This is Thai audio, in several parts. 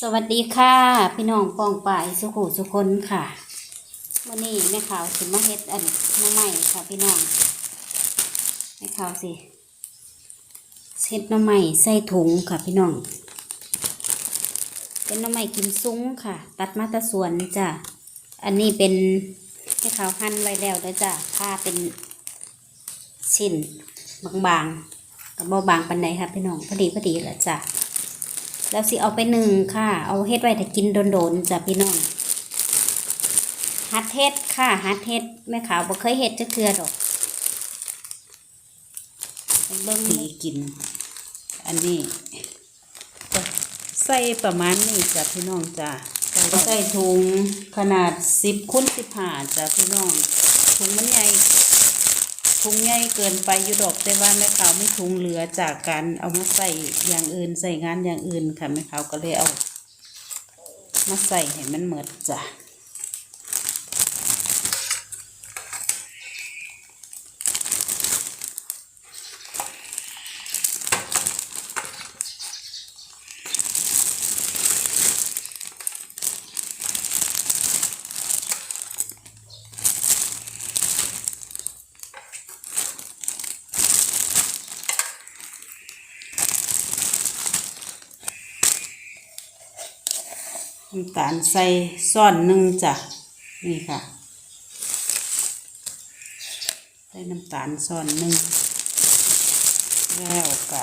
สวัสดีค่ะ พี่น้องปองป่ายสุขุสุคนค่ะวันนี้แม่ขาวสิมาเฮ็ดอันน้ำใหม่ค่ะพี่น้องแม่ขาวสิเฮ็ดน้ำใหม่ใส่ถุงค่ะพี่น้อง เป็นน้ำใหม่กิมซุ้งค่ะ ตัดมาตะสวนจ้ะอันนี้เป็นแม่ขาวหั่นไว้แล้วเด้อจ้ะผ้าเป็นชิ้นบางๆกับเบาบางปันใดค่ะพี่น้องพอดีพอดีแหละจ้ะ แล้วสิเอาไปหนึ่งค่ะ เอาเฮ็ดไว้ถ้ากินโดนๆจ้ะพี่น้องฮัดเฮ็ดค่ะฮัดเฮ็ดแม่ขาวบ่เคยเฮ็ดจะเทื่อดอกไปเบิ่งดีกิน อันนี้จะใส่ประมาณนี้จ้ะพี่น้องจ้ะใส่ถุงขนาดสิบคูณสิบห้าจ้ะพี่น้องถุงมันใหญ่ ถุงใหญ่เกินไปอยู่ดอกแต่ว่าแม่ขาวไม่ถุงเหลือจากการเอามาใส่อย่างอื่นใส่งานอย่างอื่นค่ะแม่ขาวก็เลยเอา มาใส่ให้มันเหมือนจ้ะ น้ำตาลใส่ซ่อนหนึ่งจ้ะ นี่ค่ะ ใส่น้ำตาลซ่อนหนึ่งแล้วก็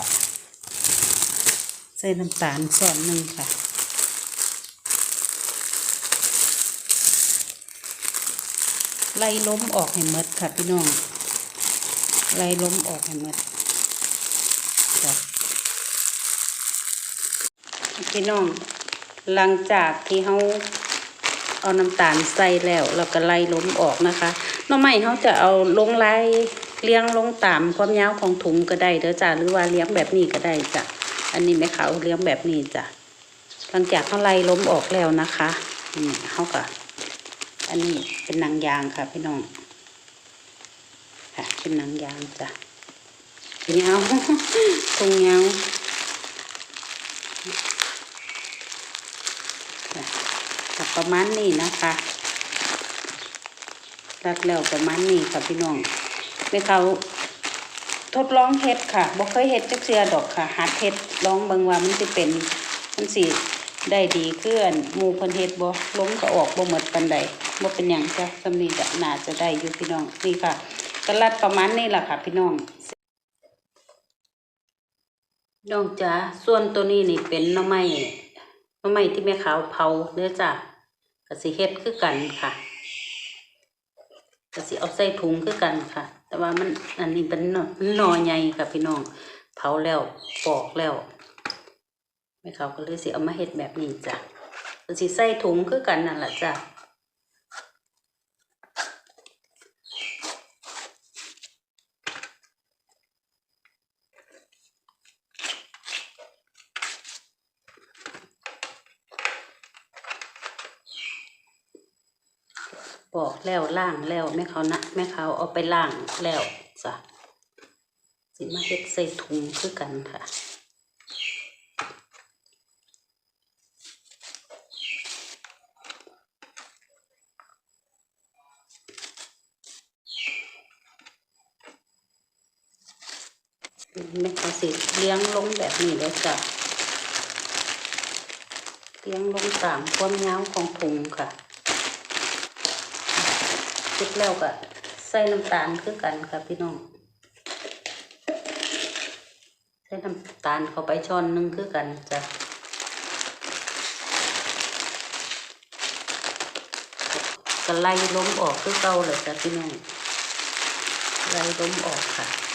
ใส่น้ำตาลซ่อนหนึ่งค่ะไล่ล้มออกให้หมดค่ะพี่น้องไล่ล้มออกให้หมดจ้ะพี่น้อง หลังจากที่เขาเอาน้ำตาลใส่แล้วเราก็ไล่ล้มออกนะคะน้อไม้เขาจะเอาลงไล่เลี้ยงลงตามความยาวของถุงก็ได้เด้อจ้ะหรือว่าเลี้ยงแบบนี้ก็ได้จ้ะอันนี้แม่ขาเลี้ยงแบบนี้จ้ะหลังจากเขาไล่ล้มออกแล้วนะคะนี่เขาก็อันนี้เป็นนังยางค่ะพี่น้องค่ะเป็นนังยางจ้ะยาวตรงยาว กับ ประมาณนี้นะคะรัดแล้วประมาณนี้ค่ะพี่น้องแม่เขาทดลองเฮ็ดค่ะบ่เคยเฮ็ดจักเสียดอกค่ะหัดเฮ็ดลองบิ่งว่ามันสิเป็นมันสิได้ดีขึ้นหมู่เพิ่นเฮ็ดบ่ล้มก็ออกบ่หมดปานใดบ่เป็นหยังจ้ะสำนี้ก็น่าจะได้อยู่พี่น้องนี่ค่ะก็รัดประมาณนี้ล่ะค่ะ พี่น้องน้องจ๋าส่วนตัวนี้นี่เป็นหน่อไม้หน่อไม้ที่แม่ขาวเผาเด้อจ้ะ ก็สิเฮ็ดคือกันค่ะก็สิเอาใส่ถุงคือกันค่ะ แต่ว่ามันอันนี้เป็นหน่อมันนอใหญ่ค่ะพี่น้อง เผาแล้วปอกแล้วไม่เขาก็เลยสิเอามาเฮ็ดแบบนี้จ้ะก็สิใส่ถุงคือกันนั่นแหละจ้ะ ปอกแล้วล่างแล้วแม่เขานะแม่เขาเอาไปล่างแล้วจ้ะสิมาเฮ็ดใส่ถุงคือกันค่ะแม่เขาสิเลี้ยงลงแบบนี้เลยจ้ะเลี้ยงลงตามความยาวของถุงค่ะ ร็จแล้วก็ใส่น้ำตาลคือกันค่ะพี่น้อง ใส่น้ำตาลเข้าไปช้อนหนึงคือกันจ้ะก็ไล่ล้มออกคือเก่าเลยจ้ะพี่น้องไล่ล้มออกค่ะ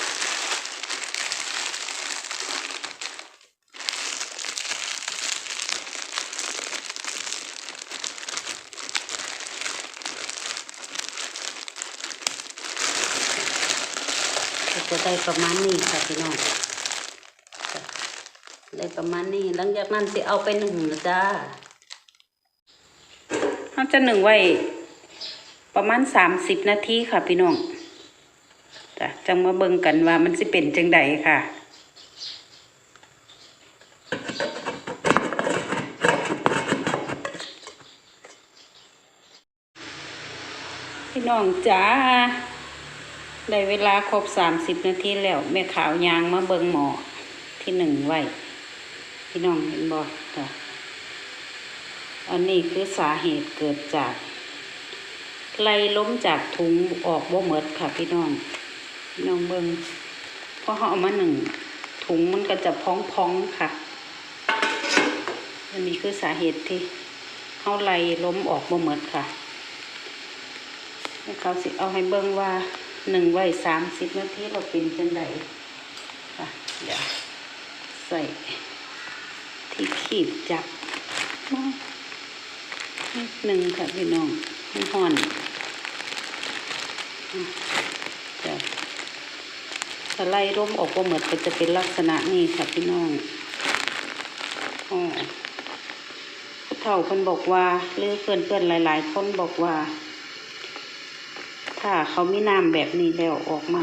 ก็ได้ประมาณนี้ค่ะพี่น้องได้ประมาณนี้หลังจากนั้นสิเอาไปหนึ่งนะจ้าเขาจะหนึ่งไว้ประมาณสามสิบนาทีค่ะพี่น้องจังมาเบิ่งกันว่ามันสิเป็นจังใดค่ะพี่น้องจ้า ได้เวลาครบสามสิบนาทีแล้ว แม่ขาวยางมาเบิงหมอที่หนึ่งไว้พี่น้องเห็นบ่จ้ะอันนี้คือสาเหตุเกิดจากไล่ล้มจากถุงออกบ่หมดค่ะพี่น้องพี่น้องเบิงเพราะเขาเอามาหนึ่งถุงมันก็จะพองๆค่ะ อันนี้คือสาเหตุที่เขาไล่ล้มออกบ่หมดค่ะให้เขาสิเอาให้เบิงว่า หนึ่งไว้สามสิบนาทีเราเป็นจังไดค่ะเดี๋ยวใส่ที่ขีดจับนิดหนึ่งค่ะพี่น้องให้ห่อนอะถ้าไล่ร่มออกก็เหมือนก็จะเป็นลักษณะนี้ค่ะพี่น้องอ๋อผู้เฒ่าคนบอกว่าหรือเพื่อนเพื่อนๆหลาย ๆ คนบอกว่า ถ้าเขามีน้ำแบบนี้แล้วออกมา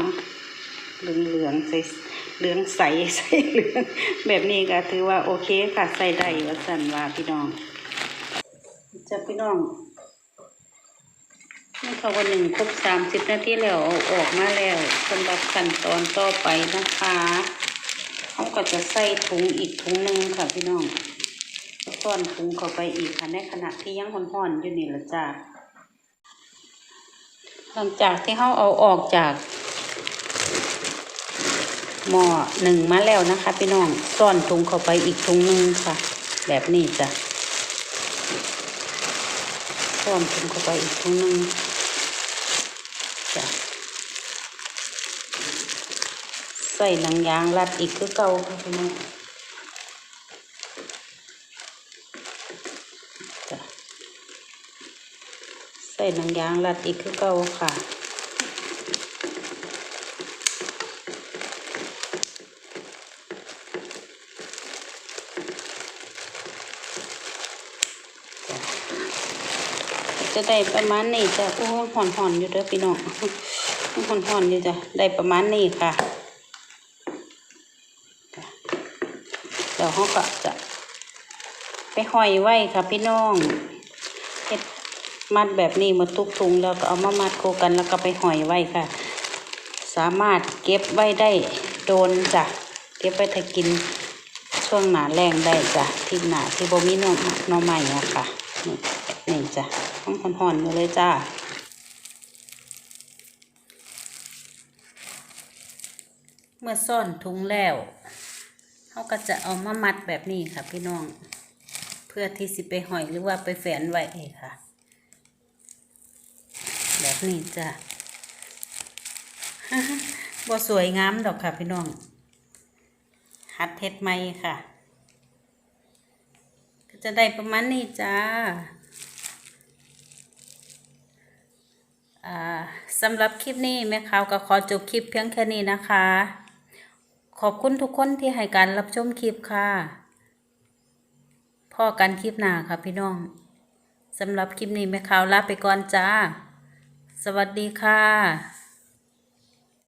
เหลืองเหลืองๆใสเหลืองใสใสเหลืองแบบนี้ก็ถือว่าโอเคค่ะใส่ได้ว่าสันว่าพี่น้องจะพี่น้องนี่เขาวันหนึ่งครบสามสิบนาทีแล้วเอาออกมาแล้วสำหรับขั้นตอนต่อไปนะคะเขาก็จะใส่ถุงอีกถุงหนึ่งค่ะพี่น้องซ่อนถุงเข้าไปอีกค่ะในขณะที่ยังห่อนๆอยู่นี่ละจ้า หลังจากที่เขาเอาออกจากหม้อหนึ่งมาแล้วนะคะ พี่น้องซ่อนถุงเข้าไปอีกถุงหนึ่งค่ะ แบบนี้จ้ะซ่อนถุงเข้าไปอีกถุงหนึ่งจ้ะใส่หนังยางรัดอีกคือเก่าค่ะพี่น้องจ้ะ ใส่หนังยางรัดอีกคือเก่าค่ะ จะได้ประมาณนี้จ้ะโอ้ห่อนห่อนอยู่เด้อพี่น้องห่อนห่อนอยู่จ้ะได้ประมาณนี้ค่ะเดี๋ยวเขาก็จะไปห้อยไว้ค่ะพี่น้อง มัดแบบนี้มาทุกถุงแล้วก็เอามามัดโคกันแล้วก็ไปห้อยไว้ค่ะ สามารถเก็บไว้ได้โดนจ้ะเก็บไว้ถ้ากินช่วงหนาแรงได้จ้ะที่หนาที่บ่มีน่อหน่อใหม่อะค่ะนี่นี่จ้ะต้องห่อนๆอยู่เลยจ้าเมื่อซ่อนถุงแล้วเขาก็จะเอามามัดแบบนี้ค่ะพี่น้อง เพื่อที่สิไปหอยหรือว่าไปแฝนไว้เองค่ะ นี้จ้ะบ่สวยงามดอกค่ะพี่น้องหัดเฮ็ดไหมค่ะ ก็จะได้ประมาณนี้จ้าอ่าสำหรับคลิปนี้แม่ขาวก็ขอจบคลิปเพียงแค่นี้นะคะ ขอบคุณทุกคนที่ให้การรับชมคลิปค่ะพ่อกันคลิปหน้าค่ะพี่น้องสำหรับคลิปนี้แม่ขาวลาไปก่อนจ้า สวัสดีค่ะ